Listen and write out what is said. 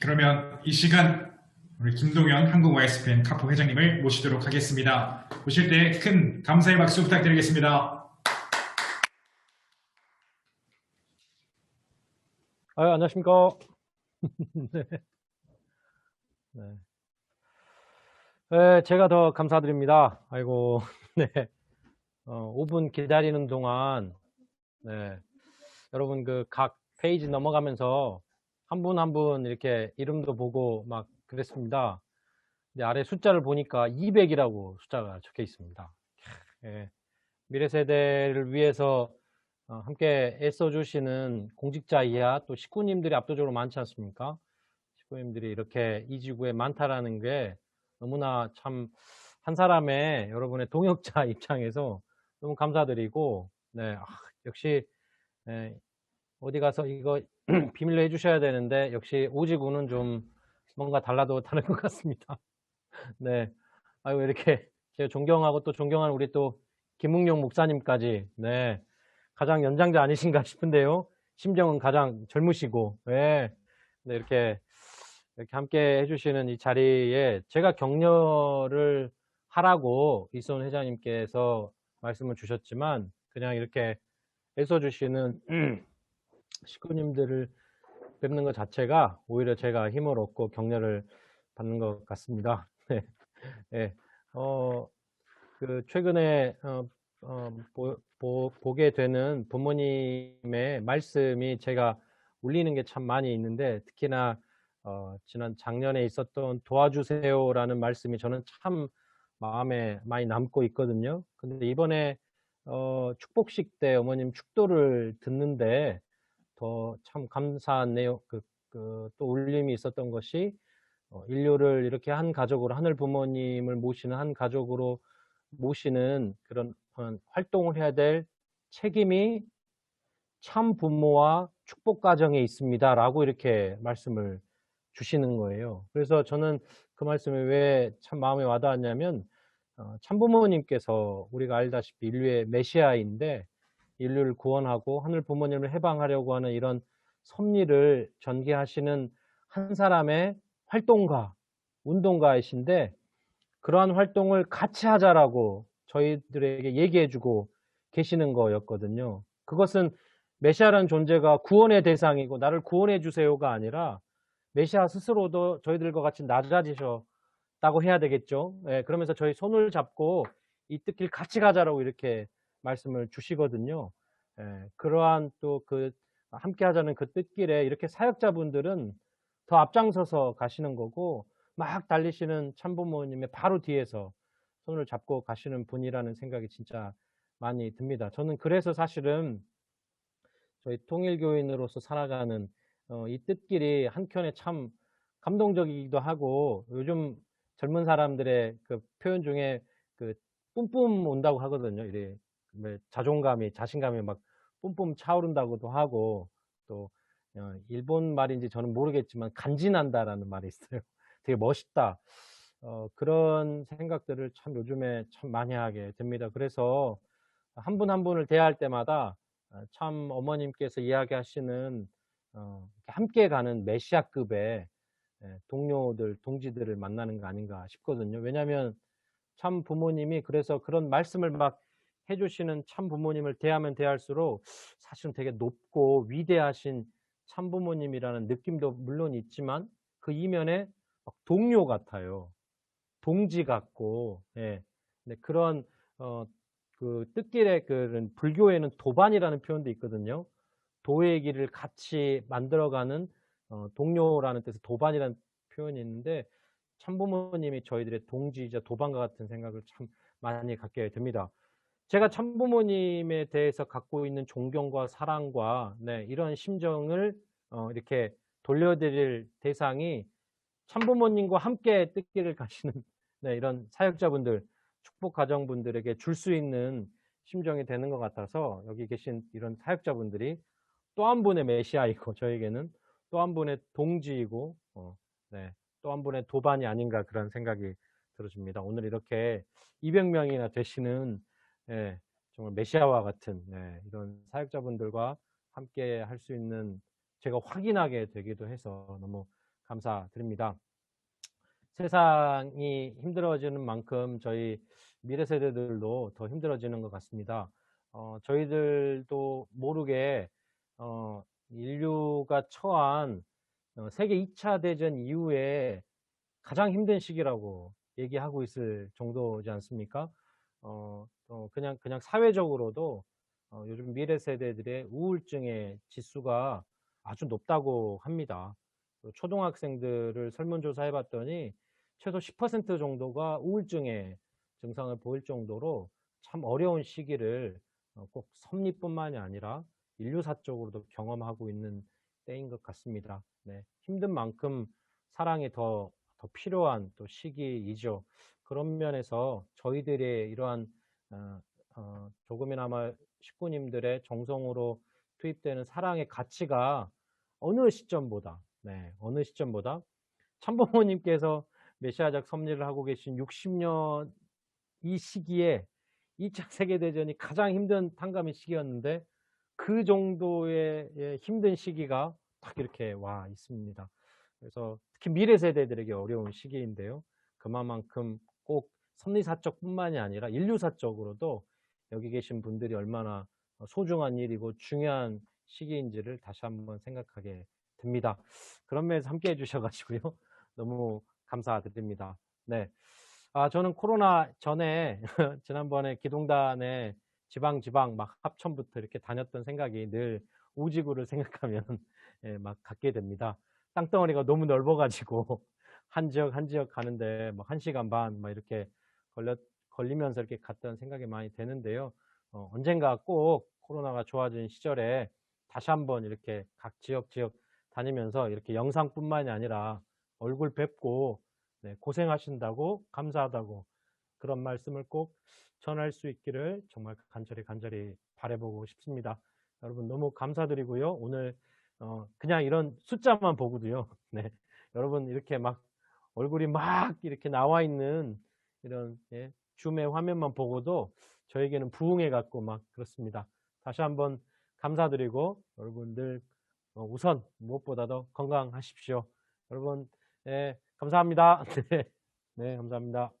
그러면 이 시간 우리 김동현 한국 YSPN 카포 회장님을 모시도록 하겠습니다. 모실 때 큰 감사의 박수 부탁드리겠습니다. 아, 안녕하십니까. 네. 네. 네, 제가 더 감사드립니다. 아이고, 네. 어, 5분 기다리는 동안, 네. 여러분 그 각 페이지 넘어가면서 한 분 한 분 이렇게 이름도 보고 막 그랬습니다. 근데 아래 숫자를 보니까 200이라고 숫자가 적혀 있습니다. 예. 미래 세대를 위해서 어, 함께 애써주시는 공직자 이하 또 식구님들이 압도적으로 많지 않습니까? 식구님들이 이렇게 이 지구에 많다라는 게 너무나 참 한 사람의 여러분의 동역자 입장에서 너무 감사드리고, 네, 아, 역시, 네, 어디 가서 이거 비밀로 해주셔야 되는데, 역시 오지구는 좀 뭔가 달라도 다른 것 같습니다. 네. 아유, 이렇게 제가 존경하고 또 존경하는 우리 또 김웅용 목사님까지, 네. 가장 연장자 아니신가 싶은데요. 심정은 가장 젊으시고, 네. 네, 이렇게, 이렇게 함께 해주시는 이 자리에 제가 격려를 하라고 이소은 회장님께서 말씀을 주셨지만, 그냥 이렇게 애써주시는 식구님들을 뵙는 것 자체가 오히려 제가 힘을 얻고 격려를 받는 것 같습니다. 네. 네. 어, 그, 최근에, 어, 어, 보, 보, 보게 되는 부모님의 말씀이 제가 울리는 게 참 많이 있는데 특히나 어, 지난 작년에 있었던 도와주세요라는 말씀이 저는 참 마음에 많이 남고 있거든요. 근데 이번에 어, 축복식 때 어머님 축도를 듣는데 더 참 감사한 내용, 그, 그, 또 울림이 있었던 것이 어, 인류를 이렇게 한 가족으로 하늘 부모님을 모시는 한 가족으로 모시는 그런 활동을 해야 될 책임이 참 부모와 축복 가정에 있습니다. 라고 이렇게 말씀을 주시는 거예요. 그래서 저는 그 말씀이 왜 참 마음에 와닿았냐면, 어, 참 부모님께서 우리가 알다시피 인류의 메시아인데, 인류를 구원하고 하늘 부모님을 해방하려고 하는 이런 섭리를 전개하시는 한 사람의 활동가, 운동가이신데, 그러한 활동을 같이 하자라고 저희들에게 얘기해주고 계시는 거였거든요. 그것은 메시아라는 존재가 구원의 대상이고 나를 구원해 주세요가 아니라 메시아 스스로도 저희들과 같이 낮아지셨다고 해야 되겠죠. 네, 그러면서 저희 손을 잡고 이 뜻길 같이 가자라고 이렇게 말씀을 주시거든요. 네, 그러한 또 그 함께 하자는 그 뜻길에 이렇게 사역자분들은 더 앞장서서 가시는 거고 막 달리시는 참부모님의 바로 뒤에서 손을 잡고 가시는 분이라는 생각이 진짜 많이 듭니다. 저는 그래서 사실은 저희 통일교인으로서 살아가는 어, 이 뜻길이 한켠에 참 감동적이기도 하고 요즘 젊은 사람들의 그 표현 중에 그 뿜뿜 온다고 하거든요. 이래 뭐 자존감이 자신감이 막 뿜뿜 차오른다고도 하고 또 어, 일본 말인지 저는 모르겠지만 간지난다라는 말이 있어요. 되게 멋있다. 어, 그런 생각들을 참 요즘에 참 많이 하게 됩니다. 그래서 한 분한 분을 대할 때마다 어, 참 어머님께서 이야기하시는 어, 함께 가는 메시아급의 예, 동료들, 동지들을 만나는 거 아닌가 싶거든요. 왜냐하면 참 부모님이 그래서 그런 말씀을 막 해주시는 참 부모님을 대하면 대할수록 사실은 되게 높고 위대하신 참 부모님이라는 느낌도 물론 있지만 그 이면에 동료 같아요. 동지 같고, 예. 그런, 어, 그 뜻길의 그런 불교에는 도반이라는 표현도 있거든요. 도의 길을 같이 만들어가는 어, 동료라는 뜻의 도반이라는 표현이 있는데 참부모님이 저희들의 동지이자 도반과 같은 생각을 참 많이 갖게 됩니다. 제가 참부모님에 대해서 갖고 있는 존경과 사랑과 네, 이런 심정을 어, 이렇게 돌려드릴 대상이 참부모님과 함께 뜻길을 가시는 네, 이런 사역자분들, 축복 가정분들에게 줄 수 있는 심정이 되는 것 같아서 여기 계신 이런 사역자분들이 또 한 분의 메시아이고 저에게는 또 한 분의 동지이고 어, 네, 또 한 분의 도반이 아닌가 그런 생각이 들어집니다. 오늘 이렇게 200명이나 되시는 네, 정말 메시아와 같은 네, 이런 사역자분들과 함께 할 수 있는 제가 확인하게 되기도 해서 너무 감사드립니다. 세상이 힘들어지는 만큼 저희 미래 세대들도 더 힘들어지는 것 같습니다. 어, 저희들도 모르게 어, 인류가 처한 어, 세계 2차 대전 이후에 가장 힘든 시기라고 얘기하고 있을 정도지 않습니까? 어, 어, 그냥 그냥 사회적으로도 어, 요즘 미래 세대들의 우울증의 지수가 아주 높다고 합니다. 그 초등학생들을 설문조사 해봤더니 최소 10% 정도가 우울증의 증상을 보일 정도로 참 어려운 시기를 어, 꼭 섭리뿐만이 아니라 인류사적으로도 경험하고 있는 때인 것 같습니다. 네, 힘든 만큼 사랑이 더, 더 필요한 또 시기이죠. 그런 면에서 저희들의 이러한 조금이나마 식구님들의 정성으로 투입되는 사랑의 가치가 어느 시점보다, 네, 어느 시점보다 참부모님께서 메시아적 섭리를 하고 계신 60년 이 시기에 2차 세계대전이 가장 힘든 탕감의 시기였는데 그 정도의 예, 힘든 시기가 딱 이렇게 와 있습니다. 그래서 특히 미래 세대들에게 어려운 시기인데요. 그만큼 꼭 섭리사적 뿐만이 아니라 인류사적으로도 여기 계신 분들이 얼마나 소중한 일이고 중요한 시기인지를 다시 한번 생각하게 됩니다. 그런 면에서 함께 해주셔가지고요. 너무 감사드립니다. 네. 아, 저는 코로나 전에, 지난번에 기동단에 지방, 지방, 막 합천부터 이렇게 다녔던 생각이 늘 우지구를 생각하면 예, 막 갖게 됩니다. 땅덩어리가 너무 넓어가지고 한 지역, 한 지역 가는데 막 한 시간 반 막 이렇게 걸려, 걸리면서 이렇게 갔던 생각이 많이 되는데요. 어, 언젠가 꼭 코로나가 좋아진 시절에 다시 한번 이렇게 각 지역, 지역 다니면서 이렇게 영상뿐만이 아니라 얼굴 뵙고 네, 고생하신다고 감사하다고 그런 말씀을 꼭 전할 수 있기를 정말 간절히 간절히 바라보고 싶습니다. 여러분 너무 감사드리고요. 오늘 어, 그냥 이런 숫자만 보고도요. 네, 여러분 이렇게 막 얼굴이 막 이렇게 나와 있는 이런 예, 줌의 화면만 보고도 저에게는 부흥해 갖고 막 그렇습니다. 다시 한번 감사드리고 여러분들 어, 우선 무엇보다도 건강하십시오. 여러분 예, 감사합니다. 네, 네, 감사합니다.